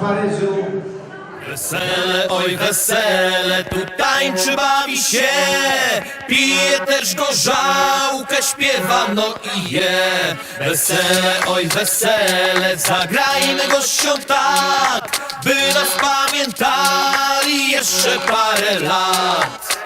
Paryżu. Wesele, oj wesele, tu tańczy, bawi się. Pije też gorzałkę, śpiewa, no i je. Wesele, oj wesele, zagrajmy gościom tak By nas pamiętali jeszcze parę lat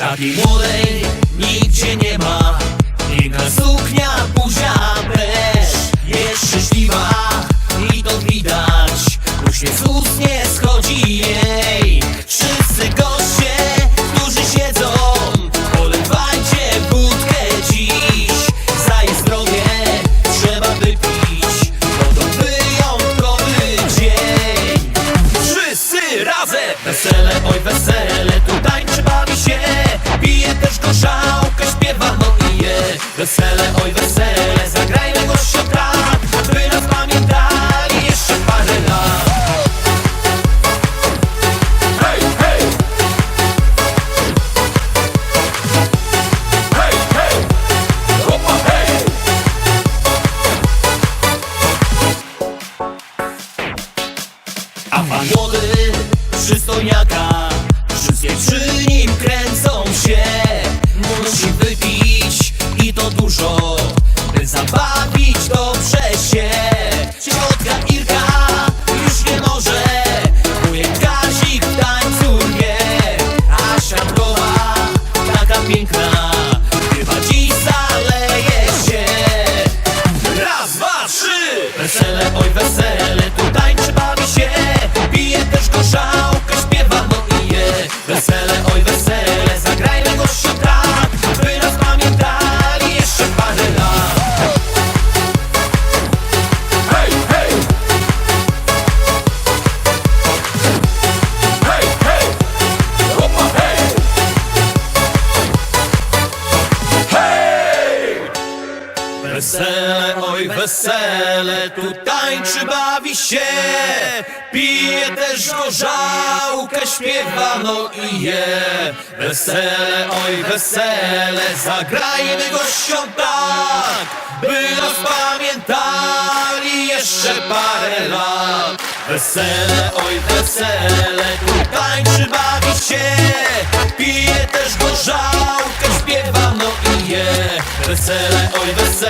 Takiej młodej nigdzie nie ma. Piękna suknia, buzia też Jest szczęśliwa i to widać. Uśmiech z ust nie schodzi jej. Wszyscy goście, pan młody przystojniaka. Wszystkie przy nim kręcą się. Musi wypić i to dużo By zabawić dobrze się. Ciotka Irka już nie może Wujek Kazik w tańcu nie. Asia Mrowa taka piękna Chyba dziś zaleje się. Raz, dwa, trzy! Wesele, oj wesele, tu tańczy, Wesele, oj Wesele, tu tańczy, bawi się. Pije też gorzałkę, śpiewa, no i je. Wesele, oj wesele, zagrajmy gościom tak By nas pamiętali jeszcze parę lat. Wesele, oj wesele, tu tańczy, bawi się. Pije też gorzałkę, śpiewa, no i je. Wesele, oj wesele,